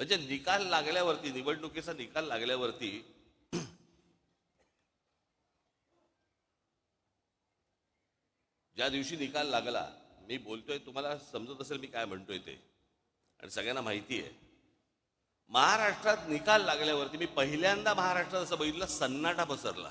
म्हणजे निकाल लागल्यावरती निवडणुकीचा निकाल लागल्यावरती ज्या दिवशी निकाल लागला मी बोलतोय तुम्हाला समजत असेल मी काय म्हणतोय ते. आणि सगळ्यांना माहिती आहे. महाराष्ट्रात निकाल लागल्यावरती मी पहिल्यांदा महाराष्ट्रात असं बघितलं सन्नाटा पसरला.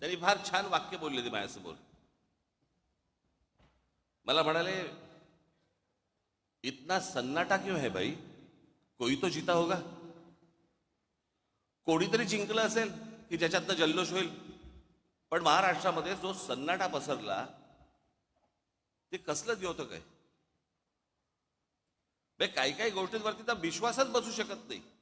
त्यांनी फार छान वाक्य बोलले ते माझ्यासमोर. मला म्हणाले इतना सन्नाटा क्यों है भाई? कोई तो जीता होगा. कोणीतरी जिंकलं असेल की ज्याच्यातनं जल्लोष होईल. पण महाराष्ट्रामध्ये जो सन्नाटा पसरला ते कसलं होतं काय काही काही गोष्टींवरती तर विश्वासच बसू शकत नाही.